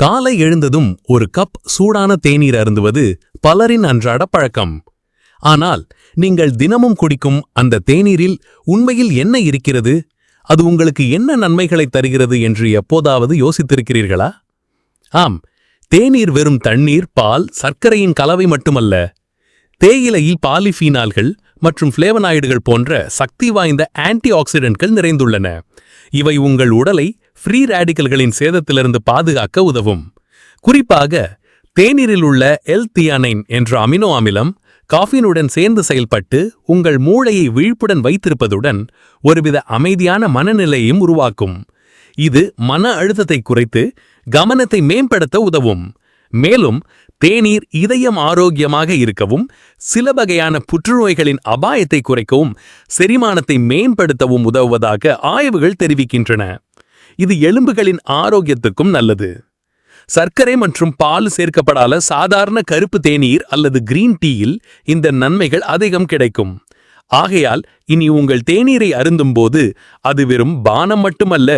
காலை எழுந்ததும் ஒரு கப் சூடான தேநீர் அருந்துவது பலரின் அன்றாட பழக்கம். ஆனால் நீங்கள் தினமும் குடிக்கும் அந்த தேநீரில் உண்மையில் என்ன இருக்கிறது? அது உங்களுக்கு என்ன நன்மைகளை தருகிறது என்று எப்போதாவது யோசித்திருக்கிறீர்களா? ஆம் தேநீர் வெறும் தண்ணீர் பால் சர்க்கரையின் கலவை மட்டுமல்ல. தேயிலையில் பாலிஃபீனால்கள் மற்றும் ஃப்ளேவனாய்டுகள் போன்ற சக்தி வாய்ந்த ஆன்டி ஆக்சிடென்ட்கள் நிறைந்துள்ளன. இவை உங்கள் உடலை ஃப்ரீ ரேடிக்கல்களின் சேதத்திலிருந்து பாதுகாக்க உதவும். குறிப்பாக தேநீரில் உள்ள எல் தியானைன் என்ற அமினோ அமிலம் காஃபினுடன் சேர்ந்து செயல்பட்டு உங்கள் மூளையை விழிப்புடன் வைத்திருப்பதுடன் ஒருவித அமைதியான மனநிலையையும் உருவாக்கும். இது மன அழுத்தத்தை குறைத்து கவனத்தை மேம்படுத்த உதவும். மேலும் தேநீர் இதயம் ஆரோக்கியமாக இருக்கவும் சில வகையான புற்றுநோய்களின் அபாயத்தை குறைக்கவும் செரிமானத்தை மேம்படுத்தவும் உதவுவதாக ஆய்வுகள் தெரிவிக்கின்றன. இது எலும்புகளின் ஆரோக்கியத்துக்கும் நல்லது. சர்க்கரை மற்றும் பால் சேர்க்கப்படாத சாதாரண கருப்பு தேநீர் அல்லது கிரீன் டீயில் இந்த நன்மைகள் அதிகம் கிடைக்கும். ஆகையால் இனி உங்கள் தேநீரை அருந்தும்போது அது வெறும் பானம் மட்டுமல்ல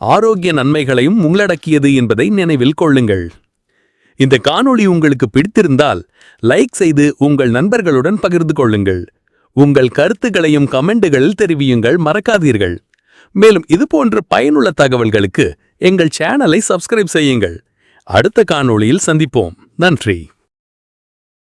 ஆரோக்கிய நன்மைகளையும் உள்ளடக்கியது என்பதை நினைவில் கொள்ளுங்கள். இந்த காணொளி உங்களுக்கு பிடித்திருந்தால் லைக் செய்து உங்கள் நண்பர்களுடன் பகிர்ந்து கொள்ளுங்கள். உங்கள் கருத்துக்களையும் கமெண்டுகளில் தெரிவியுங்கள் மறக்காதீர்கள். மேலும் இதுபோன்ற பயனுள்ள தகவல்களுக்கு எங்கள் சேனலை சப்ஸ்கிரைப் செய்யுங்கள். அடுத்த காணொளியில் சந்திப்போம். நன்றி.